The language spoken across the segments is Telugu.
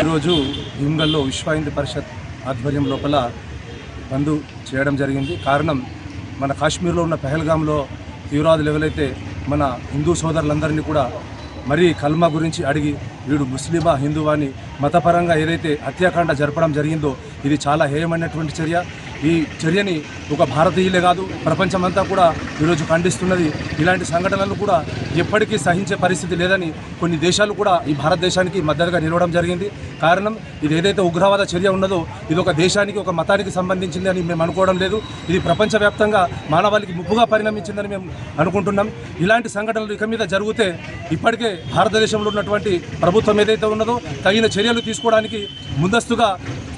ఈరోజు విశ్వ హిందూ పరిషత్ ఆధ్వర్యం లోపల బంద్ చేయడం జరిగింది. కారణం మన కాశ్మీర్లో ఉన్న పెహల్గాంలో తీవ్రవాదులు ఎవరైతే మన హిందూ సోదరులందరినీ కూడా మరీ కల్మా గురించి అడిగి వీడు ముస్లిమా హిందువా అని మతపరంగా ఏదైతే హత్యాకాండ జరపడం జరిగిందో ఇది చాలా హేయమైనటువంటి చర్య. ఈ చర్యని ఒక భారతీయులే కాదు ప్రపంచమంతా కూడా ఈరోజు ఖండిస్తున్నది. ఇలాంటి సంఘటనలు కూడా ఎప్పటికీ సహించే పరిస్థితి లేదని కొన్ని దేశాలు కూడా ఈ భారతదేశానికి మద్దతుగా నిలవడం జరిగింది. కారణం ఇది ఏదైతే ఉగ్రవాద చర్య ఉన్నదో ఇది ఒక దేశానికి ఒక మతానికి సంబంధించింది అని మేము అనుకోవడం లేదు. ఇది ప్రపంచవ్యాప్తంగా మానవాళికి ముప్పుగా పరిణమించిందని మేము అనుకుంటున్నాం. ఇలాంటి సంఘటనలు ఇక మీద జరిగితే ఇప్పటికే భారతదేశంలో ఉన్నటువంటి ప్రభుత్వం ఏదైతే ఉన్నదో తగిన చర్యలు తీసుకోవడానికి ముందస్తుగా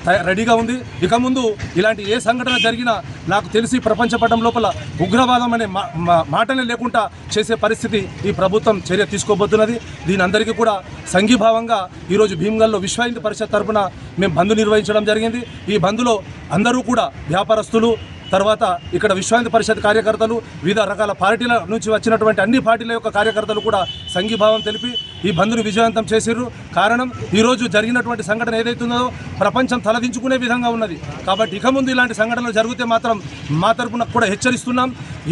రెడీగా ఉంది. ఇక ముందు ఇలాంటి ఏ సంఘటన జరిగినా నాకు తెలిసి ప్రపంచ పటం లోపల ఉగ్రవాదం అనే మా- మాటనే లేకుండా చేసే పరిస్థితి ఈ ప్రభుత్వం చర్య తీసుకోబోతున్నది. దీని అందరికీ కూడా సంఘీభావంగా ఈరోజు భీమ్గల్లో విశ్వ హిందూ పరిషత్ తరఫున మేము బంధు నిర్వహించడం జరిగింది. ఈ బంధులో అందరూ కూడా వ్యాపారస్తులు తర్వాత ఇక్కడ విశ్వాంతి పరిషత్ కార్యకర్తలు వివిధ రకాల పార్టీల నుంచి వచ్చినటువంటి అన్ని పార్టీల యొక్క కార్యకర్తలు కూడా సంఘీభావం తెలిపి ఈ బంద్ను విజయవంతం చేసిర్రు. కారణం ఈరోజు జరిగినటువంటి సంఘటన ఏదైతుందో ప్రపంచం తలదించుకునే విధంగా ఉన్నది. కాబట్టి ఇక ముందు ఇలాంటి సంఘటనలు జరిగితే మాత్రం మా తరపున కూడా హెచ్చరిస్తున్నాం.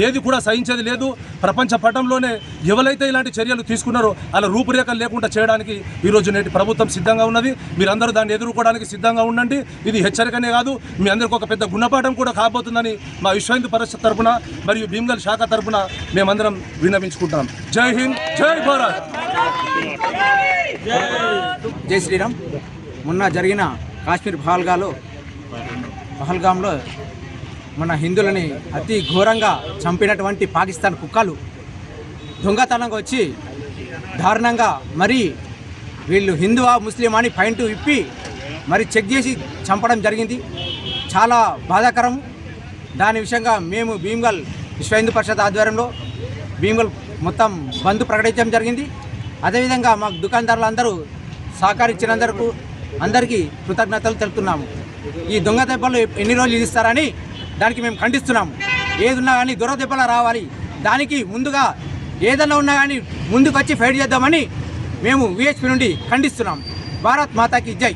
ఏది కూడా సహించేది లేదు. ప్రపంచ పటంలోనే ఎవరైతే ఇలాంటి చర్యలు తీసుకున్నారో అలా రూపురేఖలు లేకుండా చేయడానికి ఈరోజు నేటి ప్రభుత్వం సిద్ధంగా ఉన్నది. మీరందరూ దాన్ని ఎదుర్కోవడానికి సిద్ధంగా ఉండండి. ఇది హెచ్చరికనే కాదు. మీ అందరికీ ఒక పెద్ద గుణపాఠం కూడా కాబోతుందని మా విశ్వ హిందూ పరిషత్ తరపున మరియు భీమ్గల్ శాఖ తరపున మేమందరం విన్నవించుకుంటున్నాం. జై హింద్ జై భారత్! జై శ్రీరామ్. మొన్న జరిగిన కాశ్మీర్ పహల్గాలో పహల్గాంలో మన హిందువులని అతి ఘోరంగా చంపినటువంటి పాకిస్తాన్ కుక్కలు దొంగతనంగా వచ్చి దారుణంగా మరి వీళ్ళు హిందువా ముస్లిం అని పాయింట్ ఇప్పి మరి చెక్ చేసి చంపడం జరిగింది. చాలా బాధాకరం. దాని విషయంగా మేము భీమ్గల్ విశ్వ హిందూ పరిషత్ ఆధ్వర్యంలో భీమ్గల్ మొత్తం బంద్ ప్రకటించడం జరిగింది. అదేవిధంగా మాకు దుకాణదారులందరూ అందరూ అందరికీ కృతజ్ఞతలు తెలుపుతున్నాము. ఈ దొంగ దెబ్బలు ఎన్ని రోజులు ఇస్తారని దానికి మేము ఖండిస్తున్నాము. ఏదున్నా కానీ దొర దెబ్బలు రావాలి. దానికి ముందుగా ఏదన్నా ఉన్నా కానీ ముందుకు వచ్చి ఫైట్ చేద్దామని మేము విహెచ్పి నుండి ఖండిస్తున్నాం భారత్ మాతాకి జై.